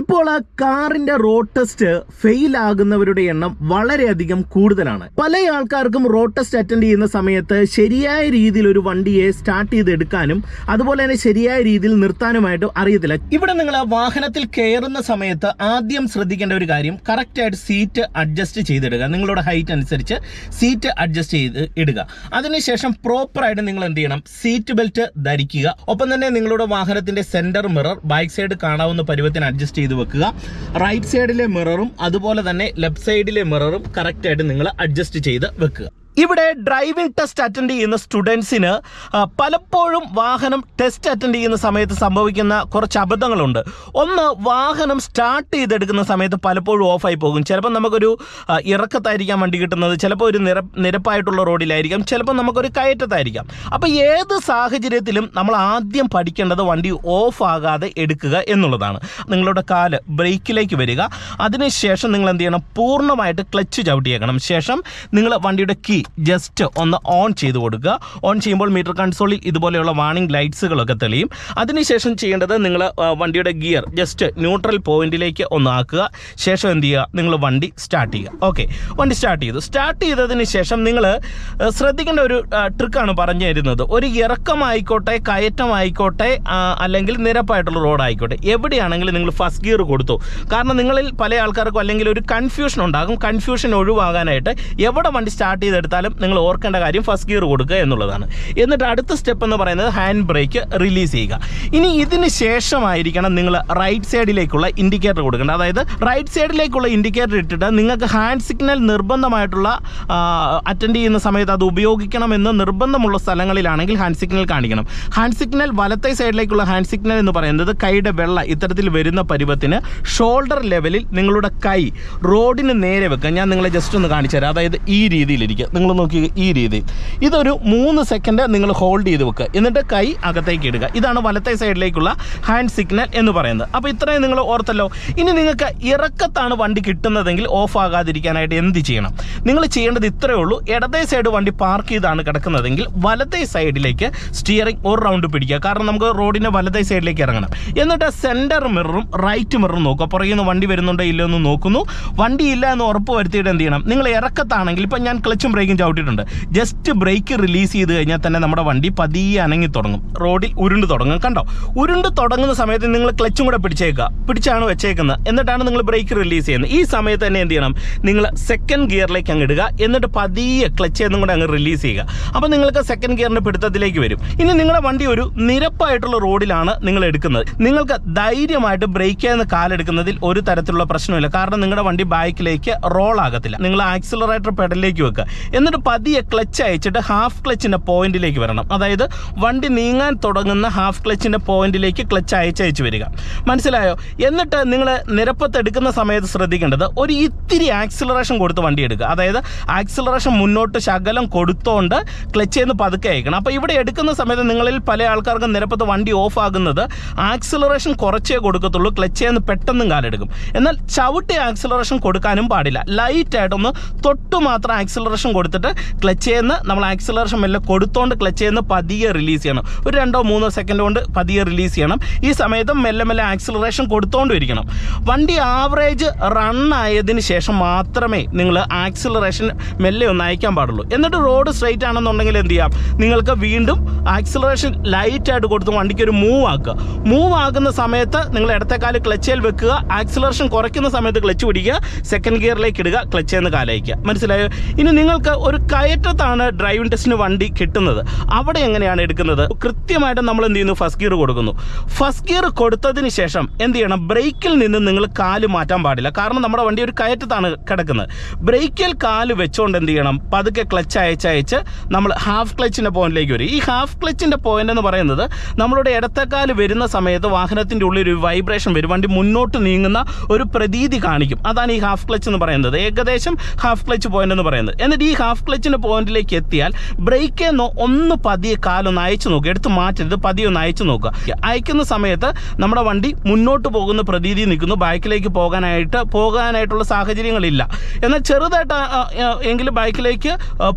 ഇപ്പോൾ ആ കാറിന്റെ റോഡ് ടെസ്റ്റ് ഫെയിൽ ആകുന്നവരുടെ എണ്ണം വളരെയധികം കൂടുതലാണ്. പല ആൾക്കാർക്കും റോഡ് ടെസ്റ്റ് അറ്റൻഡ് ചെയ്യുന്ന സമയത്ത് ശരിയായ രീതിയിൽ ഒരു വണ്ടിയെ സ്റ്റാർട്ട് ചെയ്തെടുക്കാനും അതുപോലെ തന്നെ ശരിയായ രീതിയിൽ നിർത്താനുമായിട്ട് അറിയത്തില്ല. ഇവിടെ നിങ്ങൾ വാഹനത്തിൽ കയറുന്ന സമയത്ത് ആദ്യം ശ്രദ്ധിക്കേണ്ട ഒരു കാര്യം കറക്റ്റ് ആയിട്ട് സീറ്റ് അഡ്ജസ്റ്റ് ചെയ്തിടുക നിങ്ങളുടെ ഹൈറ്റ് അനുസരിച്ച് സീറ്റ് അഡ്ജസ്റ്റ് ചെയ്ത് ഇടുക. അതിനുശേഷം പ്രോപ്പറായിട്ട് നിങ്ങൾ എന്ത് ചെയ്യണം? സീറ്റ് ബെൽറ്റ് ധരിക്കുക. ഒപ്പം തന്നെ നിങ്ങളുടെ വാഹനത്തിന്റെ സെന്റർ മിറർ ബൈക്ക് സൈഡ് കാണാവുന്ന പരുവത്തിന് അഡ്ജസ്റ്റ് വെക്കുക. റൈറ്റ് സൈഡിലെ മിററും അതുപോലെ തന്നെ ലെഫ്റ്റ് സൈഡിലെ മിററും കറക്റ്റായിട്ട് നിങ്ങൾ അഡ്ജസ്റ്റ് ചെയ്ത് വെക്കുക. ഇവിടെ ഡ്രൈവിംഗ് ടെസ്റ്റ് അറ്റൻഡ് ചെയ്യുന്ന സ്റ്റുഡൻസിന് പലപ്പോഴും വാഹനം ടെസ്റ്റ് അറ്റൻഡ് ചെയ്യുന്ന സമയത്ത് സംഭവിക്കുന്ന കുറച്ച് അബദ്ധങ്ങളുണ്ട്. ഒന്ന് വാഹനം സ്റ്റാർട്ട് ചെയ്തെടുക്കുന്ന സമയത്ത് പലപ്പോഴും ഓഫായി പോകും. ചിലപ്പോൾ നമുക്കൊരു ഇറക്കത്തായിരിക്കാം വണ്ടി കിട്ടുന്നത്. ചിലപ്പോൾ ഒരു നിര നിരപ്പായിട്ടുള്ള റോഡിലായിരിക്കാം. ചിലപ്പോൾ നമുക്കൊരു കയറ്റത്തായിരിക്കാം. അപ്പോൾ ഏത് സാഹചര്യത്തിലും നമ്മൾ ആദ്യം പഠിക്കേണ്ടത് വണ്ടി ഓഫ് എടുക്കുക എന്നുള്ളതാണ്. നിങ്ങളുടെ കാൽ ബ്രേക്കിലേക്ക് വരിക. അതിനുശേഷം നിങ്ങൾ എന്ത് ചെയ്യണം? പൂർണമായിട്ട് ക്ലച്ച് ചവിട്ടിയേക്കണം. ശേഷം നിങ്ങൾ വണ്ടിയുടെ കീ ജസ്റ്റ് ഒന്ന് ഓൺ ചെയ്ത് കൊടുക്കുക. ഓൺ ചെയ്യുമ്പോൾ മീറ്റർ കൺസോളിൽ ഇതുപോലെയുള്ള വാണിംഗ് ലൈറ്റ്സുകളൊക്കെ തെളിയും. അതിനുശേഷം ചെയ്യേണ്ടത് നിങ്ങൾ വണ്ടിയുടെ ഗിയർ ജസ്റ്റ് ന്യൂട്രൽ പോയിന്റിലേക്ക് ഒന്ന് ആക്കുക. ശേഷം എന്ത് ചെയ്യുക? നിങ്ങൾ വണ്ടി സ്റ്റാർട്ട് ചെയ്യുക. ഓക്കെ വണ്ടി സ്റ്റാർട്ട് ചെയ്തു. സ്റ്റാർട്ട് ചെയ്തതിന് ശേഷം നിങ്ങൾ ശ്രദ്ധിക്കേണ്ട ഒരു ട്രിക്കാണ് പറഞ്ഞു തരുന്നത്. ഒരു ഇറക്കമായിക്കോട്ടെ കയറ്റമായിക്കോട്ടെ അല്ലെങ്കിൽ നിരപ്പായിട്ടുള്ള റോഡായിക്കോട്ടെ എവിടെയാണെങ്കിലും നിങ്ങൾ ഫസ്റ്റ് ഗിയർ കൊടുത്തു. കാരണം നിങ്ങളിൽ പല ആൾക്കാർക്കും അല്ലെങ്കിൽ ഒരു കൺഫ്യൂഷൻ ഉണ്ടാകും. കൺഫ്യൂഷൻ ഒഴിവാകാനായിട്ട് എവിടെ വണ്ടി സ്റ്റാർട്ട് ചെയ്തെടുത്താലും നിങ്ങൾ ഓർക്കേണ്ട കാര്യം ഫസ്റ്റ് ഗിയർ കൊടുക്കുക എന്നുള്ളതാണ്. എന്നിട്ട് അടുത്ത സ്റ്റെപ്പ് എന്ന് പറയുന്നത് ഹാൻഡ് ബ്രേക്ക് റിലീസ് ചെയ്യുക. ഇനി ഇതിന് ശേഷമായിരിക്കണം നിങ്ങൾ റൈറ്റ് സൈഡിലേക്കുള്ള ഇൻഡിക്കേറ്റർ കൊടുക്കേണ്ടത്. അതായത് റൈറ്റ് സൈഡിലേക്കുള്ള ഇൻഡിക്കേറ്റർ ഇട്ടിട്ട് നിങ്ങൾക്ക് ഹാൻഡ് സിഗ്നൽ നിർബന്ധമായിട്ടുള്ള അറ്റൻഡ് ചെയ്യുന്ന സമയത്ത് അത് ഉപയോഗിക്കണമെന്ന് നിർബന്ധമുള്ള സ്ഥലങ്ങളിലാണെങ്കിൽ ഹാൻഡ് സിഗ്നൽ കാണിക്കണം. ഹാൻഡ് സിഗ്നൽ വലത്തെ സൈഡിലേക്കുള്ള ഹാൻഡ് സിഗ്നൽ എന്ന് പറയുന്നത് കൈയുടെ വെള്ള ഇത്തരത്തിൽ വരുന്ന പരുവത്തിന് ഷോൾഡർ ലെവലിൽ നിങ്ങളുടെ കൈ റോഡിന് നേരെ വെക്കുക. ഞാൻ നിങ്ങളെ ജസ്റ്റ് ഒന്ന് കാണിച്ചു തരാം അതായത് ഈ രീതിയിലിരിക്കുക നിങ്ങൾ നോക്കി ഈ രീതി. ഇതൊരു മൂന്ന് സെക്കൻഡ് നിങ്ങൾ ഹോൾഡ് ചെയ്ത് വെക്കുക എന്നിട്ട് കൈ അകത്തേക്ക് ഇടുക. ഇതാണ് വലത്തെ സൈഡിലേക്കുള്ള ഹാൻഡ് സിഗ്നൽ എന്ന് പറയുന്നത്. അപ്പോൾ ഇത്രയും നിങ്ങൾ ഓർത്തല്ലോ. ഇനി നിങ്ങൾക്ക് ഇറക്കത്താണ് വണ്ടി കിട്ടുന്നതെങ്കിൽ ഓഫ് ആകാതിരിക്കാനായിട്ട് എന്ത് ചെയ്യണം? നിങ്ങൾ ചെയ്യേണ്ടത് ഇത്രയേ ഉള്ളൂ. ഇടതേ സൈഡ് വണ്ടി പാർക്ക് ചെയ്താണ് കിടക്കുന്നതെങ്കിൽ വലത്തേ സൈഡിലേക്ക് സ്റ്റിയറിംഗ് ഒരു റൗണ്ട് പിടിക്കുക. കാരണം നമുക്ക് റോഡിന്റെ വലത്തേ സൈഡിലേക്ക് ഇറങ്ങണം. എന്നിട്ട് സെന്റർ മിററും റൈറ്റ് മിററും നോക്കുക. പുറകിൽ നിന്ന് വണ്ടി വരുന്നുണ്ടോ ഇല്ലയോ എന്ന് നോക്കുന്നു. വണ്ടി ഇല്ല എന്ന് ഉറപ്പ് വരുത്തിയിട്ട് എന്ത് ചെയ്യണം? നിങ്ങൾ ഇറക്കത്താണെങ്കിൽ ഇപ്പം ഞാൻ ക്ലച്ചും ബ്രേക്കും ചവിട്ടിയിട്ടുണ്ട്. ജസ്റ്റ് ബ്രേക്ക് റിലീസ് ചെയ്ത് കഴിഞ്ഞാൽ തന്നെ നമ്മുടെ വണ്ടി പതിയെ അനങ്ങി തുടങ്ങും. റോഡിൽ ഉരുണ്ട് തുടങ്ങും. കണ്ടോ? ഉരുണ്ട് തുടങ്ങുന്ന സമയത്ത് നിങ്ങൾ ക്ലച്ചും കൂടെ പിടിച്ചേക്കുക. പിടിച്ചാണ് വെച്ചേക്കുന്നത്. എന്നിട്ടാണ് നിങ്ങൾ ബ്രേക്ക് റിലീസ് ചെയ്യുന്നത്. ഈ സമയത്ത് തന്നെ എന്ത് ചെയ്യണം? നിങ്ങൾ സെക്കൻഡ് ഗിയറിലേക്ക് അങ്ങ് ഇടുക. എന്നിട്ട് പതിയെ ക്ലച്ച് എന്നും കൂടെ അങ്ങ് റിലീസ് ചെയ്യുക. അപ്പോൾ നിങ്ങൾക്ക് സെക്കൻഡ് ഗിയറിന്റെ പിടുത്തത്തിലേക്ക് വരും. ഇനി നിങ്ങളുടെ വണ്ടി ഒരു നിരപ്പായിട്ടുള്ള റോഡിലാണ് നിങ്ങൾ എടുക്കുന്നത്. നിങ്ങൾക്ക് ധൈര്യമായിട്ട് ബ്രേക്ക് ചെയ്യുന്ന കാലെടുക്കുന്നതിൽ ഒരു തരത്തിലുള്ള പ്രശ്നമില്ല കാരണം നിങ്ങളുടെ വണ്ടി ബാക്കിലേക്ക് റോൾ ആകത്തില്ല. നിങ്ങൾ ആക്സിലറേറ്റർ പെഡലിലേക്ക് വെക്കുക. എന്നിട്ട് പതിയെ ക്ലച്ച് അയച്ചിട്ട് ഹാഫ് ക്ലച്ചിന്റെ പോയിന്റിലേക്ക് വരണം. അതായത് വണ്ടി നീങ്ങാൻ തുടങ്ങുന്ന ഹാഫ് ക്ലച്ചിന്റെ പോയിന്റിലേക്ക് ക്ലച്ച് അയച്ചയച്ച് വരിക. മനസ്സിലായോ? എന്നിട്ട് നിങ്ങൾ നിരപ്പത്തെടുക്കുന്ന സമയത്ത് ശ്രദ്ധിക്കേണ്ടത് ഒരു ഇത്തിരി ആക്സിലറേഷൻ കൊടുത്ത് വണ്ടി എടുക്കുക. അതായത് ആക്സിലറേഷൻ മുന്നോട്ട് ശകലം കൊടുത്തോണ്ട് ക്ലച്ച് ചെയ്യുന്ന പതുക്കെ അയക്കണം. അപ്പോൾ ഇവിടെ എടുക്കുന്ന സമയത്ത് നിങ്ങളിൽ പല ആൾക്കാർക്കും നിരപ്പത്ത് വണ്ടി ഓഫ് ആകുന്നത് ആക്സിലറേഷൻ കുറച്ചേ കൊടുക്കത്തുള്ളൂ. ക്ലച്ച് ചെയ്യുന്ന പെട്ടെന്നും കാലെടുക്കും. എന്നാൽ ചവിട്ടി ആക്സിലറേഷൻ കൊടുക്കാനും പാടില്ല. ലൈറ്റായിട്ടൊന്ന് തൊട്ട് മാത്രം ആക്സിലറേഷൻ കൊടുത്തിട്ട് ക്ലച്ച് ചെയ്യുന്ന നമ്മൾ ആക്സിലറേഷൻ മെല്ലെ കൊടുത്തോണ്ട് ക്ലച്ച് ചെയ്യുന്ന പതിയെ റിലീസ് ചെയ്യണം. ഒരു രണ്ടോ മൂന്നോ സെക്കൻഡ് കൊണ്ട് പതിയെ റിലീസ് ചെയ്യണം. ഈ സമയത്ത് മെല്ലെ മെല്ലെ ആക്സിലറേഷൻ കൊടുത്തോണ്ട് ഇരിക്കണം. വണ്ടി ആവറേജ് റൺ ആയതിന് ശേഷം മാത്രമേ നിങ്ങൾ ആക്സിലറേഷൻ മെല്ലെ ഒന്ന് അയക്കാൻ പാടുള്ളൂ. എന്നിട്ട് റോഡ് സ്ട്രൈറ്റ് ആണെന്നുണ്ടെങ്കിൽ എന്ത് ചെയ്യാം? നിങ്ങൾക്ക് വീണ്ടും ആക്സിലറേഷൻ ലൈറ്റായിട്ട് കൊടുത്ത് വണ്ടിക്ക് ഒരു മൂവ് ആക്കുക. മൂവ് ആകുന്ന സമയത്ത് നിങ്ങൾ ഇടത്തേക്കാൽ ക്ലച്ചിൽ വെക്കുക. ആക്സിലറേഷൻ കുറയ്ക്കുന്ന സമയത്ത് ക്ലച്ച് പിടിക്കുക. സെക്കൻഡ് ഗിയറിലേക്ക് ഇടുക. ക്ലച്ച് എന്ന് കാലയക്കുക മനസ്സിലായോ? ഇനി നിങ്ങൾക്ക് ഒരു കയറ്റത്താണ് ഡ്രൈവിംഗ് ടെസ്റ്റിന് വണ്ടി കിട്ടുന്നത്. അവിടെ എങ്ങനെയാണ് എടുക്കുന്നത്? കൃത്യമായിട്ട് നമ്മൾ എന്ത് ചെയ്യുന്നു? ഫസ്റ്റ് ഗിയർ കൊടുക്കുന്നു. ഫസ്റ്റ് ഗിയർ കൊടുത്തതിന് ശേഷം എന്ത് ചെയ്യണം? ബ്രേക്കിൽ നിന്ന് നിങ്ങൾ കാൽ മാറ്റാൻ പാടില്ല. കാരണം നമ്മുടെ വണ്ടി ഒരു കയറ്റത്താണ് കിടക്കുന്നത്. ബ്രേക്കിൽ കാൽ വെച്ചുകൊണ്ട് എന്ത് ചെയ്യണം? പതുക്കെ ക്ലച്ച് അയച്ചയച്ച് നമ്മൾ ഹാഫ് ക്ലച്ചിന്റെ പോയിന്റിലേക്ക് വരും. ഈ ഹാഫ് ക്ലച്ചിന്റെ പോയിന്റ് എന്ന് പറയുന്നത് നമ്മളുടെ ഇടത്തേക്കാൽ വരുന്ന സമയത്ത് വാഹനത്തിന്റെ ഉള്ളിൽ ഒരു വൈബ്രേഷൻ വരും. വണ്ടി മുന്നോട്ട് നീങ്ങുന്ന ഒരു പ്രതീതി കാണിക്കും. അതാണ് ഈ ഹാഫ് ക്ലച്ച് എന്ന് പറയുന്നത്. ഏകദേശം ഹാഫ് ക്ലച്ച് പോയിന്റ് എന്ന് പറയുന്നത്. എന്നിട്ട് ഈ ഹാഫ് ക്ലച്ചിന്റെ പോയിന്റിലേക്ക് എത്തിയാൽ ബ്രേക്ക് എന്നോ ഒന്ന് പതിയെ കാലൊന്ന് അയച്ചു നോക്കുക എടുത്ത് മാറ്റരുത് പതിയെ ഒന്ന് അയച്ചു നോക്കുക അയക്കുന്ന സമയത്ത് നമ്മുടെ വണ്ടി മുന്നോട്ട് പോകുന്ന പ്രതീതി നിൽക്കുന്നു. ബൈക്കിലേക്ക് പോകാനായിട്ട് പോകാനായിട്ടുള്ള സാഹചര്യങ്ങളില്ല. എന്നാൽ ചെറുതായിട്ട് എങ്കിലും ബൈക്കിലേക്ക്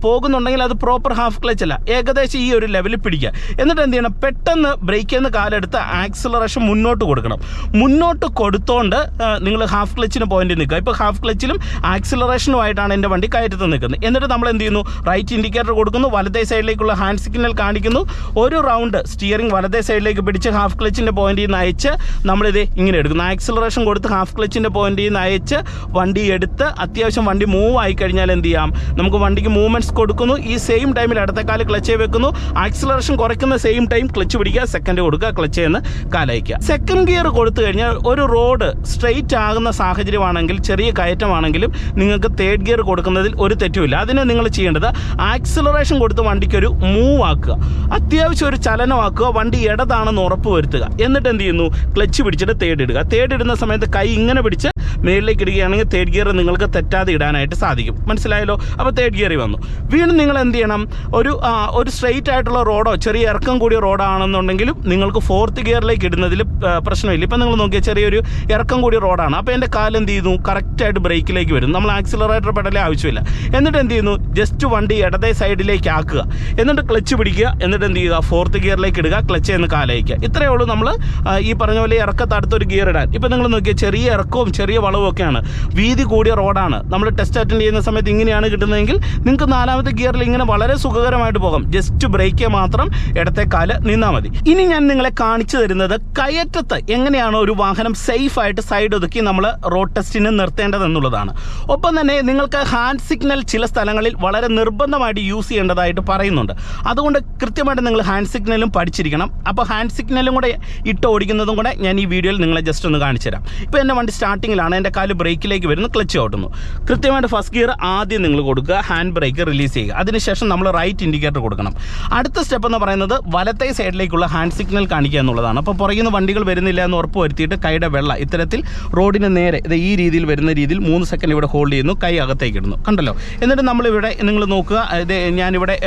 പോകുന്നുണ്ടെങ്കിൽ അത് പ്രോപ്പർ ഹാഫ് ക്ലച്ച് അല്ല. ഏകദേശം ഈ ഒരു ലെവലിൽ പിടിക്കുക. എന്നിട്ട് എന്ത് ചെയ്യണം? പെട്ടെന്ന് ബ്രേക്കിൽ നിന്ന് കാലെടുത്ത് ആക്സിലറേഷൻ മുന്നോട്ട് കൊടുക്കണം. മുന്നോട്ട് കൊടുത്തോണ്ട് നിങ്ങൾ ഹാഫ് ക്ലച്ചിന് പോയിന്റ് നിൽക്കുക. ഇപ്പോൾ ഹാഫ് ക്ലച്ചിലും ആക്സിലറേഷനുമായിട്ടാണ് എന്റെ വണ്ടി കയറ്റത്ത് നിൽക്കുന്നത്. എന്നിട്ട് നമ്മൾ എന്ത് ചെയ്യുന്നു റൈറ്റ് ഇൻഡിക്കേറ്റർ കൊടുക്കുന്നു വലതേ സൈഡിലേക്കുള്ള ഹാൻഡ് സിഗ്നൽ കാണിക്കുന്നു. ഒരു റൗണ്ട് സ്റ്റിയറിംഗ് വലതേ സൈഡിലേക്ക് പിടിച്ച് ഹാഫ് ക്ലച്ചിന്റെ പോയിന്റിൽ നിന്ന് അയച്ച് നമ്മളിത് ഇങ്ങനെ എടുക്കുന്നു. ആക്സിലറേഷൻ കൊടുത്ത് ഹാഫ് ക്ലച്ചിന്റെ പോയിന്റിൽ നിന്ന് അയച്ച് വണ്ടി എടുത്ത് അത്യാവശ്യം വണ്ടി മൂവ് ആയി കഴിഞ്ഞാൽ എന്ത് ചെയ്യാം? നമുക്ക് വണ്ടിക്ക് മൂവ്മെന്റ്സ് കൊടുക്കുന്നു. ഈ സെയിം ടൈമിൽ അടുത്ത കാൽ ക്ലച്ച് വെക്കുന്നു. ആക്സിലറേഷൻ കുറയ്ക്കുന്ന സെയിം ടൈം ക്ലച്ച് പിടിക്കുക സെക്കൻഡ് കൊടുക്കുക ക്ലച്ച് ചെയ്യുന്ന കാലയക്കുക സെക്കൻഡ് ഗിയർ കൊടുത്തു കഴിഞ്ഞാൽ ഒരു റോഡ് സ്ട്രെയിറ്റ് ആകുന്ന സാഹചര്യമാണെങ്കിൽ ചെറിയ കയറ്റമാണെങ്കിലും നിങ്ങൾക്ക് തേർഡ് ഗിയർ കൊടുക്കുന്നതിൽ ഒരു തെറ്റുമില്ല. അതിന് നിങ്ങൾ ചെയ്യേണ്ടത് ആക്സിലറേഷൻ കൊടുത്ത് വണ്ടിക്കൊരു മൂവ് ആക്കുക. അത്യാവശ്യം ഒരു ചലനമാക്കുക വണ്ടി ഇടതാണെന്ന് ഉറപ്പ് വരുത്തുക. എന്നിട്ട് എന്ത് ചെയ്യുന്നു? ക്ലച്ച് പിടിച്ചിട്ട് തേർഡ് ഇടുന്ന സമയത്ത് കൈ ഇങ്ങനെ പിടിച്ച് മേളിലേക്ക് ഇടുകയാണെങ്കിൽ തേർഡ് ഗിയർ നിങ്ങൾക്ക് തെറ്റാതെ ഇടാനായിട്ട് സാധിക്കും. മനസ്സിലായല്ലോ? അപ്പോൾ തേർഡ് ഗിയറി വന്നു. വീണ്ടും നിങ്ങൾ എന്ത് ചെയ്യണം? ഒരു ഒരു സ്ട്രെയിറ്റ് ആയിട്ടുള്ള റോഡോ ചെറിയ ഇറക്കം കൂടിയ റോഡാണെന്നുണ്ടെങ്കിലും നിങ്ങൾക്ക് ഫോർത്ത് ഗിയറിലേക്ക് ഇടുന്നതിൽ പ്രശ്നമില്ല. ഇപ്പം നിങ്ങൾ നോക്കിയാൽ ചെറിയൊരു ഇറക്കം കൂടിയ റോഡാണ്. അപ്പോൾ എന്റെ കാൽ എന്ത് ചെയ്യുന്നു? കറക്റ്റായിട്ട് ബ്രേക്കിലേക്ക് വരും നമ്മൾ ആക്സിലറേറ്റർ പെടലേ ആവശ്യമില്ല. എന്നിട്ട് എന്ത് ചെയ്യുന്നു? ജസ്റ്റ് വണ്ടി ഇടതേ സൈഡിലേക്ക് ആക്കുക. എന്നിട്ട് ക്ലച്ച് പിടിക്കുക. എന്നിട്ട് എന്ത് ചെയ്യുക? ഫോർത്ത് ഗിയറിലേക്ക് ഇടുക. ക്ലച്ച് എന്ന് കാലയക്കുക. ഇത്രയേ ഉള്ളൂ നമ്മൾ ഈ പറഞ്ഞ പോലെ ഇറക്കത്തടുത്തൊരു ഗിയർ ഇടാൻ. ഇപ്പം നിങ്ങൾ നോക്കിയാൽ ചെറിയ ഇറക്കവും ചെറിയ വളവും ഒക്കെയാണ് വീതി കൂടിയ റോഡാണ്. നമ്മൾ ടെസ്റ്റ് അറ്റൻഡ് ചെയ്യുന്ന സമയത്ത് ഇങ്ങനെയാണ് കിട്ടുന്നതെങ്കിൽ നിങ്ങൾക്ക് നാലാമത്തെ ഗിയറിൽ ഇങ്ങനെ വളരെ സുഖകരമായിട്ട് പോകാം. ജസ്റ്റ് ബ്രേക്ക് മാത്രം ഇടത്തെ കാൽ നിന്നാൽ മതി. ഇനി ഞാൻ നിങ്ങളെ കാണിച്ചു തരുന്നത് കയറ്റത്ത് എങ്ങനെയാണ് ഒരു വാഹനം സേഫ് ആയിട്ട് സൈഡ് ഒതുക്കി നമ്മൾ റോഡ് ടെസ്റ്റിന് നിർത്തേണ്ടതെന്നുള്ളതാണ് ഒപ്പം തന്നെ നിങ്ങൾക്ക് ഹാൻഡ് സിഗ്നൽ ചില സ്ഥലങ്ങളിൽ വളരെ നിർബന്ധമായിട്ട് യൂസ് ചെയ്യേണ്ടതായിട്ട് പറയുന്നുണ്ട്. അതുകൊണ്ട് കൃത്യമായിട്ട് നിങ്ങൾ ഹാൻഡ് സിഗ്നലും പഠിച്ചിരിക്കണം. അപ്പോൾ ഹാൻഡ് സിഗ്നലും കൂടെ ഇട്ട് ഓടിക്കുന്നതും കൂടെ ഞാൻ ഈ വീഡിയോയിൽ നിങ്ങളെ ജസ്റ്റ് ഒന്ന് കാണിച്ചു തരാം ഇപ്പോൾ എന്റെ വണ്ടി സ്റ്റാർട്ടിങ്ങിലാണ് എന്റെ കാൽ ബ്രേക്കിലേക്ക് വരുന്നു ക്ലച്ച് ഔട്ടുന്നു. കൃത്യമായിട്ട് ഫസ്റ്റ് ഗിയർ ആദ്യം നിങ്ങൾ കൊടുക്കുക ഹാൻഡ് ബ്രേക്ക് റിലീസ് ചെയ്യുക. അതിനുശേഷം നമ്മൾ റൈറ്റ് ഇൻഡിക്കേറ്റർ കൊടുക്കണം. അടുത്ത സ്റ്റെപ്പ് എന്ന് പറയുന്നത് വലത്തെ സൈഡിലേക്കുള്ള ഹാൻഡ് സിഗ്നൽ കാണിക്കുക എന്നുള്ളതാണ്. അപ്പോൾ പുറകിൽ നിന്ന് വണ്ടികൾ വരുന്നില്ല എന്ന് ഉറപ്പ് വരുത്തിയിട്ട് കൈയുടെ വെള്ള ഇത്തരത്തിൽ റോഡിന് നേരെ ഇത് ഈ രീതിയിൽ വരുന്ന രീതിയിൽ മൂന്ന് സെക്കൻഡ് ഇവിടെ ഹോൾഡ് ചെയ്യുന്നു കൈ അകത്തേക്ക് ഇടുന്നു. കണ്ടല്ലോ? എന്നിട്ട് നമ്മളിവിടെ നിങ്ങൾ നോക്കുക ഇത് ഞാനിവിടെ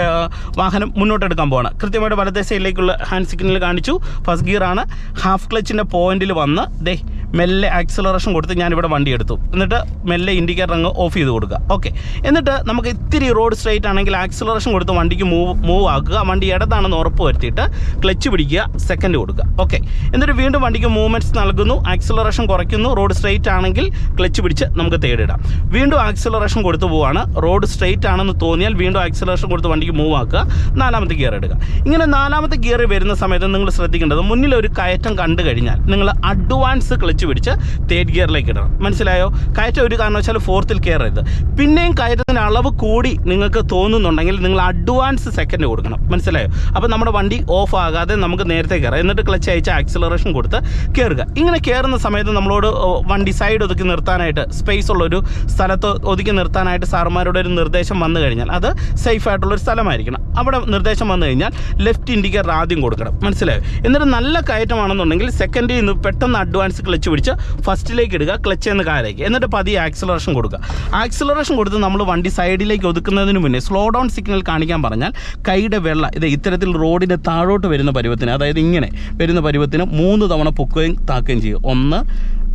വാഹനം മുന്നോട്ട് എടുക്കാൻ പോവാണ്. കൃത്യമായിട്ട് വലത്തെ സൈഡിലേക്കുള്ള ഹാൻഡ് സിഗ്നൽ കാണിച്ചു. ഫസ്റ്റ് ഗിയറാണ് ആണ്. ഹാഫ് ക്ലച്ചിന്റെ പോയിന്റിൽ വന്ന് ദേ മെല്ലെ ആക്സിലറേഷൻ കൊടുത്ത് ഞാനിവിടെ വണ്ടി എടുത്തു. എന്നിട്ട് മെല്ലെ ഇൻഡിക്കേറ്റർ അങ്ങ് ഓഫ് ചെയ്ത് കൊടുക്കുക. ഓക്കെ എന്നിട്ട് നമുക്ക് ഇത്തിരി റോഡ് സ്ട്രൈറ്റ് ആണെങ്കിൽ ആക്സിലറേഷൻ കൊടുത്ത് വണ്ടിക്ക് മൂവ് മൂവ് ആക്കുക. വണ്ടി ഇടതാണെന്ന് ഉറപ്പ് വരുത്തിയിട്ട് ക്ലച്ച് പിടിക്കുക സെക്കൻഡ് കൊടുക്കുക. ഓക്കെ എന്നിട്ട് വീണ്ടും വണ്ടിക്ക് മൂവ്മെന്റ്സ് നൽകുന്നു. ആക്സിലറേഷൻ കുറയ്ക്കുന്നു. റോഡ് സ്ട്രൈറ്റ് ആണെങ്കിൽ ക്ലച്ച് പിടിച്ച് നമുക്ക് തേടിടാം വീണ്ടും ആക്സിലറേഷൻ കൊടുത്തു പോവാണ്. റോഡ് സ്ട്രൈറ്റ് ആണെന്ന് തോന്നിയാൽ വീണ്ടും ആക്സിലറേഷൻ കൊടുത്ത് വണ്ടിക്ക് മൂവ് ആക്കുക. നാലാമത്തെ ഗിയർ എടുക്കുക ഇങ്ങനെ നാലാമത്തെ ഗിയർ വരുന്ന സമയത്ത് നിങ്ങൾ ശ്രദ്ധിക്കേണ്ടത് മുന്നിൽ ഒരു കയറ്റം കണ്ടു കഴിഞ്ഞാൽ നിങ്ങൾ അഡ്വാൻസ് ക്ലച്ച് പിടിച്ച് തേർഡ് ഗിയറിലേക്ക് ഇടണം. മനസ്സിലായോ? കയറ്റം ഒരു കാരണവശാലും ഫോർത്തിൽ കയറരുത്. പിന്നെയും കയറ്റത്തിന് അളവ് കൂടി നിങ്ങൾക്ക് തോന്നുന്നുണ്ടെങ്കിൽ നിങ്ങൾ അഡ്വാൻസ് സെക്കൻഡ് കൊടുക്കണം. മനസ്സിലായോ? അപ്പോൾ നമ്മുടെ വണ്ടി ഓഫ് ആകാതെ നമുക്ക് നേരത്തെ കയറാം. എന്നിട്ട് ക്ലച്ച് അയച്ച് ആക്സിലറേഷൻ കൊടുത്ത് കയറുക. ഇങ്ങനെ കയറുന്ന സമയത്ത് നമ്മളോട് വണ്ടി സൈഡ് ഒതുക്കി നിർത്താനായിട്ട് സ്പേസ് ഉള്ളൊരു സ്ഥലത്ത് ഒതുക്കി നിർത്താനായിട്ട് സാറുമാരുടെ ഒരു നിർദ്ദേശം വന്നു കഴിഞ്ഞാൽ അത് സേഫ് ആയിട്ടുള്ളൊരു സ്ഥലമായിരിക്കണം. അവിടെ നിർദ്ദേശം വന്നു കഴിഞ്ഞാൽ ലെഫ്റ്റ് ഇൻഡിക്കേറ്റർ ആദ്യം കൊടുക്കണം. മനസ്സിലായോ? എന്നിട്ട് നല്ല കയറ്റമാണെന്നുണ്ടെങ്കിൽ സെക്കൻഡിൽ നിന്ന് പെട്ടെന്ന് അഡ്വാൻസ് ക്ലച്ച് പിടിച്ച് ഫസ്റ്റിലേക്ക് ഇടുക ക്ലച്ച് എന്ന് കാലേക്ക് എന്നിട്ട് പതിയെ ആക്സിലറേഷൻ കൊടുക്കുക. ആക്സിലറേഷൻ കൊടുത്ത് നമ്മൾ വണ്ടി സൈഡിലേക്ക് ഒതുക്കുന്നതിന് മുന്നേ സ്ലോ ഡൗൺ സിഗ്നൽ കാണിക്കാൻ പറഞ്ഞാൽ കൈയുടെ വെള്ള ഇത് ഇത്തരത്തിൽ റോഡിന്റെ താഴോട്ട് വരുന്ന പരുവത്തിന് അതായത് ഇങ്ങനെ വരുന്ന പരുവത്തിന് മൂന്ന് തവണ പൊക്കുകയും താക്കുകയും ചെയ്യും ഒന്ന്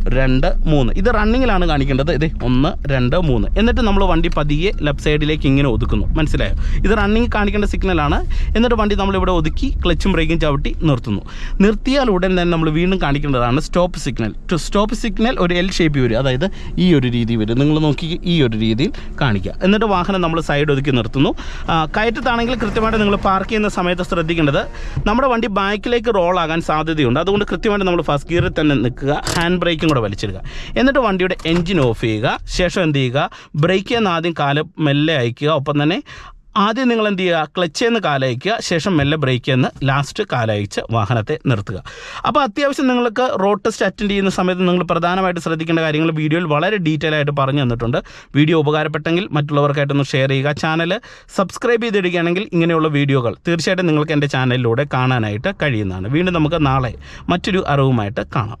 രണ്ട് മൂന്ന്. ഇത് റണ്ണിങ്ങിലാണ് കാണിക്കേണ്ടത്. ഇത് ഒന്ന് രണ്ട് മൂന്ന്. എന്നിട്ട് നമ്മൾ വണ്ടി പതിയെ ലെഫ്റ്റ് സൈഡിലേക്ക് ഇങ്ങനെ ഒതുക്കുന്നു. മനസ്സിലായോ? ഇത് റണ്ണിങ് കാണിക്കേണ്ട സിഗ്നലാണ് എന്നിട്ട് വണ്ടി നമ്മളിവിടെ ഒതുക്കി ക്ലച്ചും ബ്രേക്കും ചവിട്ടി നിർത്തുന്നു. നിർത്തിയാൽ ഉടൻ തന്നെ നമ്മൾ വീണ്ടും കാണിക്കേണ്ടതാണ് stop signal to stop signal ഒരു എൽ ഷേപ്പ് വരും. അതായത് ഈ ഒരു രീതി വരും. നിങ്ങൾ നോക്കി ഈ ഒരു രീതിയിൽ കാണിക്കുക. എന്നിട്ട് വാഹനം നമ്മൾ സൈഡ് ഒതുക്കി നിർത്തുന്നു. കയറ്റത്താണെങ്കിൽ കൃത്യമായിട്ട് നിങ്ങൾ പാർക്ക് ചെയ്യുന്ന സമയത്ത് ശ്രദ്ധിക്കേണ്ടത് നമ്മുടെ വണ്ടി ബാക്കിലേക്ക് റോളാകാൻ സാധ്യതയുണ്ട്. അതുകൊണ്ട് കൃത്യമായിട്ട് നമ്മൾ ഫസ്റ്റ് ഗിയറിൽ തന്നെ നിൽക്കുക. ഹാൻഡ് ബ്രേക്കും കൂടെ വലിച്ചിടുക എന്നിട്ട് വണ്ടിയുടെ എൻജിൻ ഓഫ് ചെയ്യുക. ശേഷം എന്ത് ചെയ്യുക? ബ്രേക്കിൽ നിന്ന് ആദ്യം കാല മെല്ലെ അയക്കുക. ഒപ്പം തന്നെ ആദ്യം നിങ്ങൾ എന്ത് ചെയ്യുക? ക്ലച്ച് എന്ന് കാലയക്കുക ശേഷം മെല്ലെ ബ്രേക്ക് എന്ന് ലാസ്റ്റ് കാലയച്ച് വാഹനത്തെ നിർത്തുക. അപ്പോൾ അത്യാവശ്യം നിങ്ങൾക്ക് റോഡ് ടെസ്റ്റ് അറ്റൻഡ് ചെയ്യുന്ന സമയത്ത് നിങ്ങൾ പ്രധാനമായിട്ട് ശ്രദ്ധിക്കേണ്ട കാര്യങ്ങൾ വീഡിയോയിൽ വളരെ ഡീറ്റെയിൽ ആയിട്ട് പറഞ്ഞു തന്നിട്ടുണ്ട്. വീഡിയോ ഉപകാരപ്പെട്ടെങ്കിൽ മറ്റുള്ളവർക്കായിട്ടൊന്ന് ഷെയർ ചെയ്യുക. ചാനൽ സബ്സ്ക്രൈബ് ചെയ്തിടുകയാണെങ്കിൽ ഇങ്ങനെയുള്ള വീഡിയോകൾ തീർച്ചയായിട്ടും നിങ്ങൾക്ക് എന്റെ ചാനലിലൂടെ കാണാനായിട്ട് കഴിയുന്നതാണ്. വീണ്ടും നമുക്ക് നാളെ മറ്റൊരു അറിവുമായിട്ട് കാണാം.